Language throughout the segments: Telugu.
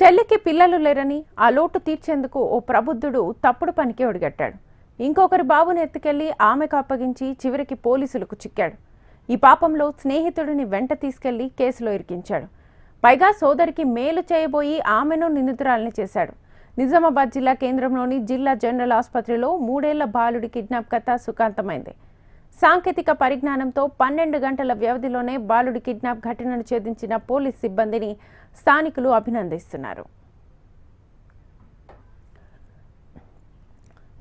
చెల్లికి పిల్లలు లేరని ఆ లోటు తీర్చేందుకు ఓ ప్రబుద్ధుడు తప్పుడు పనికి ఒడిగట్టాడు. ఇంకొకరి బాబుని ఎత్తుకెళ్ళి ఆమెకు అప్పగించి చివరికి పోలీసులకు చిక్కాడు. ఈ పాపంలో స్నేహితుడిని వెంట తీసుకెళ్ళి కేసులో ఇరికించాడు. పైగా సోదరికి మేలు చేయబోయి ఆమెను నిందితురాలని చేశాడు. నిజామాబాద్ జిల్లా కేంద్రంలోని జిల్లా జనరల్ ఆసుపత్రిలో మూడేళ్ళ బాలుడి కిడ్నాప్ కథ సుఖాంతమైంది. సాంకేతిక పరిజ్ఞానంతో పన్నెండు గంటల వ్యవధిలోనే బాలుడి కిడ్నాప్ ఘటనను ఛేదించిన పోలీస్ సిబ్బందిని స్థానికులు అభినందిస్తున్నారు.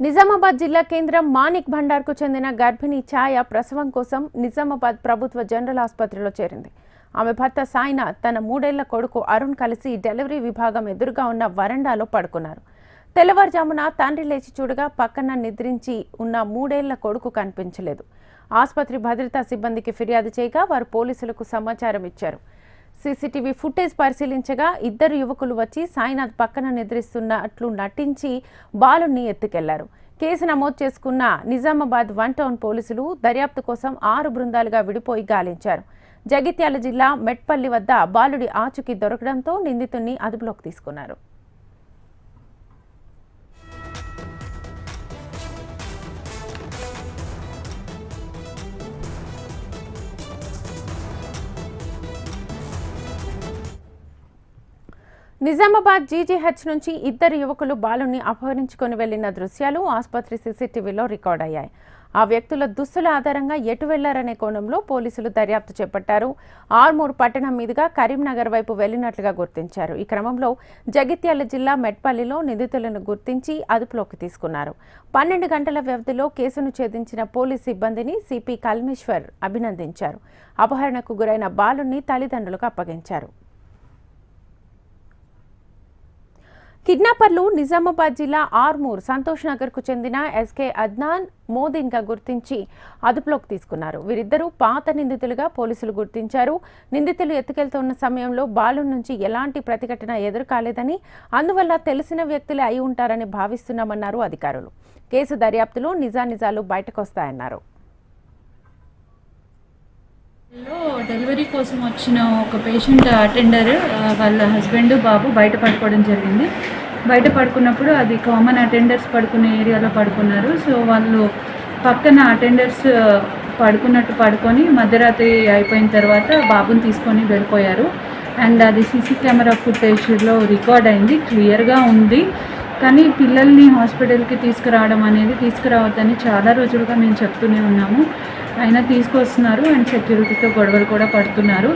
నిజామాబాద్ జిల్లా కేంద్రం మానిక్ భండార్కు చెందిన గర్భిణి ఛాయ ప్రసవం కోసం నిజామాబాద్ ప్రభుత్వ జనరల్ ఆసుపత్రిలో చేరింది. ఆమె భర్త సాయినాథ్ తన మూడేళ్ళ కొడుకు అరుణ్ కలిసి డెలివరీ విభాగం ఎదురుగా ఉన్న వరండాలో పడుకున్నారు. తెల్లవారుజామున తండ్రి లేచి చూడగా పక్కన నిద్రించి ఉన్న మూడేళ్ళ కొడుకు కనిపించలేదు. ఆసుపత్రి భద్రతా సిబ్బందికి ఫిర్యాదు చేయగా వారు పోలీసులకు సమాచారం ఇచ్చారు. సీసీటీవీ ఫుటేజ్ పరిశీలించగా ఇద్దరు యువకులు వచ్చి సాయినాథ్ పక్కన నిద్రిస్తున్నట్లు నటించి బాలుని ఎత్తుకెళ్ళారు. కేసు నమోదు చేసుకున్న నిజామాబాద్ వన్ టౌన్ పోలీసులు దర్యాప్తు కోసం ఆరు బృందాలుగా విడిపోయి గాలించారు. జగిత్యాల జిల్లా మెట్పల్లి వద్ద బాలుడి ఆచుకి దొరకడంతో నిందితుడిని అదుపులోకి తీసుకున్నారు. నిజామాబాద్ జీజీహెచ్ నుంచి ఇద్దరు యువకులు బాలుని అపహరించుకొని వెళ్ళిన దృశ్యాలు ఆసుపత్రి సీసీటీవీలో రికార్డ్ అయ్యాయి. ఆ వ్యక్తుల దుస్తుల ఆధారంగా ఎటు వెళ్ళారనే కోణంలో పోలీసులు దర్యాప్తు చేపట్టారు. ఆర్మూర్ పట్టణం మీదుగా కరీంనగర్ వైపు వెళ్ళినట్లుగా గుర్తించారు. ఈ క్రమంలో జగిత్యాల జిల్లా మెట్పల్లిలో నిందితులను గుర్తించి అదుపులోకి తీసుకున్నారు. పన్నెండు గంటల వ్యవధిలో కేసును ఛేదించిన పోలీస్ సిబ్బందిని సిపి కల్మేశ్వర్ అభినందించారు. అపహరణకు గురైన బాలుని తల్లిదండ్రులకు అప్పగించారు. కిడ్నాపర్లు నిజామాబాద్ జిల్లా ఆర్మూర్ సంతోష్ నగర్కు చెందిన ఎస్కే అద్నాన్ మోదీన్గా గుర్తించి అదుపులోకి తీసుకున్నారు. వీరిద్దరూ పాత నిందితులుగా పోలీసులు గుర్తించారు. నిందితులు ఎత్తుకెళ్తున్న సమయంలో బాలు నుంచి ఎలాంటి ప్రతిఘటన ఎదురు కాలేదని అందువల్ల తెలిసిన వ్యక్తులే అయి ఉంటారని భావిస్తున్నామన్నారు అధికారులు. కేసు దర్యాప్తులో నిజానిజాలు బయటకొస్తాయన్నారు. డెలివరీ కోసం వచ్చిన ఒక పేషెంట్ అటెండర్ వాళ్ళ హస్బెండ్ బాబు బయట పడుకోవడం జరిగింది. బయట పడుకున్నప్పుడు అది కామన్ అటెండర్స్ పడుకునే ఏరియాలో పడుకున్నారు. సో వాళ్ళు పక్కన అటెండర్స్ పడుకున్నట్టు పడుకొని మధ్యరాత్రి అయిపోయిన తర్వాత బాబుని తీసుకొని వెళ్ళిపోయారు. అండ్ అది సీసీ కెమెరా ఫుటేజ్లో రికార్డ్ అయింది క్లియర్గా ఉంది. కానీ పిల్లల్ని హాస్పిటల్కి తీసుకురావడం అనేది తీసుకురావద్దని చాలా రోజులుగా మేము చెప్తూనే ఉన్నాము. అయినా తీసుకొస్తున్నారు అండ్ సెక్యూరిటీతో గొడవలు కూడా పడుతున్నారు.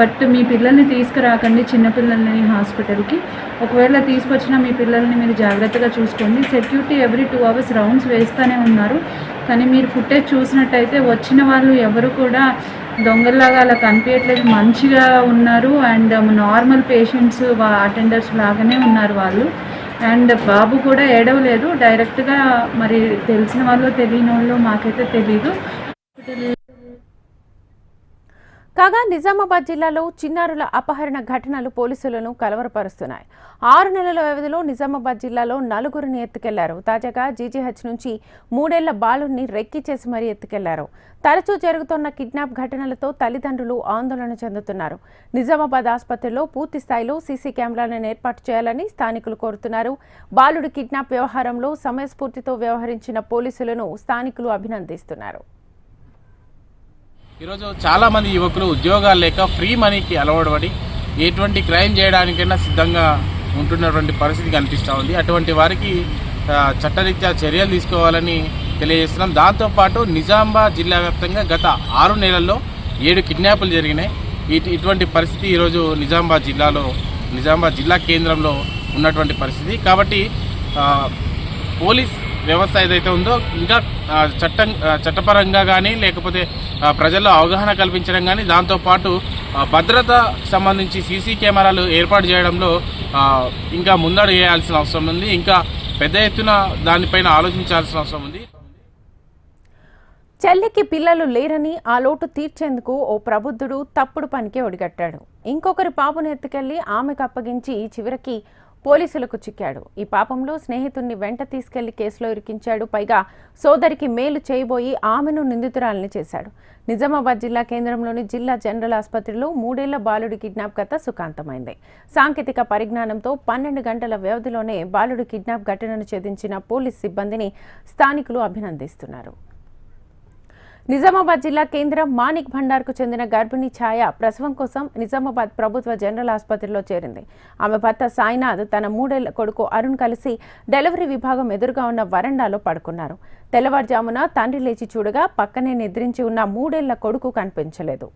బట్ మీ పిల్లల్ని తీసుకురాకండి చిన్నపిల్లల్ని హాస్పిటల్కి. ఒకవేళ తీసుకొచ్చినా మీ పిల్లల్ని మీరు జాగ్రత్తగా చూసుకోండి. Security every two hours rounds వేస్తూనే ఉన్నారు. కానీ మీరు ఫుటేజ్ చూసినట్టయితే వచ్చిన వాళ్ళు ఎవరు కూడా దొంగల్లాగా అలా కనిపించట్లేదు మంచిగా ఉన్నారు. అండ్ నార్మల్ పేషెంట్స్ అటెండర్స్ లాగానే ఉన్నారు వాళ్ళు. అండ్ బాబు కూడా ఏడవలేదు. డైరెక్ట్గా మరి తెలిసిన వాళ్ళు తెలియని వాళ్ళు మాకైతే తెలీదు. కాగా నిజామాబాద్ జిల్లాలో చిన్నారుల అపహరణ ఘటనలు పోలీసులను కలవరపరుస్తున్నాయి. ఆరు నెలల వ్యవధిలో నిజామాబాద్ జిల్లాలో నలుగురిని ఎత్తుకెళ్ళారు. తాజాగా జీజీహెచ్ నుంచి మూడేళ్ళ బాలుని రెక్కి చేసి మరీ ఎత్తుకెళ్ళారు. తరచూ జరుగుతున్న కిడ్నాప్ ఘటనలతో తల్లిదండ్రులు ఆందోళన చెందుతున్నారు. నిజామాబాద్ ఆసుపత్రిలో పూర్తి స్థాయిలో సీసీ కెమెరాలను ఏర్పాటు చేయాలని స్థానికులు కోరుతున్నారు. బాలుడి కిడ్నాప్ వ్యవహారంలో సమయస్ఫూర్తితో వ్యవహరించిన పోలీసులను స్థానికులు అభినందిస్తున్నారు. ఈరోజు చాలామంది యువకులు ఉద్యోగాలు లేక ఫ్రీ మనీకి అలవాటుపడి ఎటువంటి క్రైమ్ చేయడానికైనా సిద్ధంగా ఉంటున్నటువంటి పరిస్థితి కనిపిస్తూ ఉంది. అటువంటి వారికి చట్టరీత్యా చర్యలు తీసుకోవాలని తెలియజేస్తున్నాం. దాంతోపాటు నిజామాబాద్ జిల్లా వ్యాప్తంగా గత ఆరు నెలల్లో ఏడు కిడ్నాపులు జరిగినాయి. ఇటు ఇటువంటి పరిస్థితి ఈరోజు నిజామాబాద్ జిల్లాలో నిజామాబాద్ జిల్లా కేంద్రంలో ఉన్నటువంటి పరిస్థితి. కాబట్టి పోలీస్ వ్యవస్థ ఏదైతే ఉందో ఇంకా చట్టం చట్టపరంగా కానీ లేకపోతే ప్రజల్లో అవగాహన కల్పించడం కానీ దాంతోపాటు భద్రత సంబంధించి సీసీ కెమెరాలు ఏర్పాటు చేయడంలో ఇంకా ముందడు వేయాల్సిన అవసరం ఉంది. ఇంకా పెద్ద ఎత్తున దానిపైన ఆలోచించాల్సిన అవసరం ఉంది. చెల్లికి పిల్లలు లేరని ఆ లోటు తీర్చేందుకు ఓ ప్రబుద్ధుడు తప్పుడు పనికి ఒడిగట్టాడు. ఇంకొకరి పాపను ఎత్తుకెళ్ళి ఆమెకు అప్పగించి చివరికి పోలీసులకు చిక్కాడు. ఈ పాపంలో స్నేహితుడిని వెంట తీసుకెళ్ళి కేసులో ఇరికించాడు. పైగా సోదరికి మేలు చేయబోయి ఆమెను నిందితురాలని చేశాడు. నిజామాబాద్ జిల్లా కేంద్రంలోని జిల్లా జనరల్ ఆసుపత్రిలో మూడేళ్ళ బాలుడి కిడ్నాప్ కథ సుఖాంతమైంది. సాంకేతిక పరిజ్ఞానంతో పన్నెండు గంటల వ్యవధిలోనే బాలుడి కిడ్నాప్ ఘటనను ఛేదించిన పోలీస్ సిబ్బందిని స్థానికులు అభినందిస్తున్నారు. నిజామాబాద్ జిల్లా కేంద్రం మాణిక్ భండార్కు చెందిన గర్భిణి ఛాయ ప్రసవం కోసం నిజామాబాద్ ప్రభుత్వ జనరల్ ఆసుపత్రిలో చేరింది. ఆమె భర్త సాయినాథ్ తన మూడేళ్ళ కొడుకు అరుణ్ కలిసి డెలివరీ విభాగం ఎదురుగా ఉన్న వరండాలో పడుకున్నారు. తెల్లవారుజామున తండ్రి లేచి చూడగా పక్కనే నిద్రించి ఉన్న మూడేళ్ళ కొడుకు కనిపించలేదు.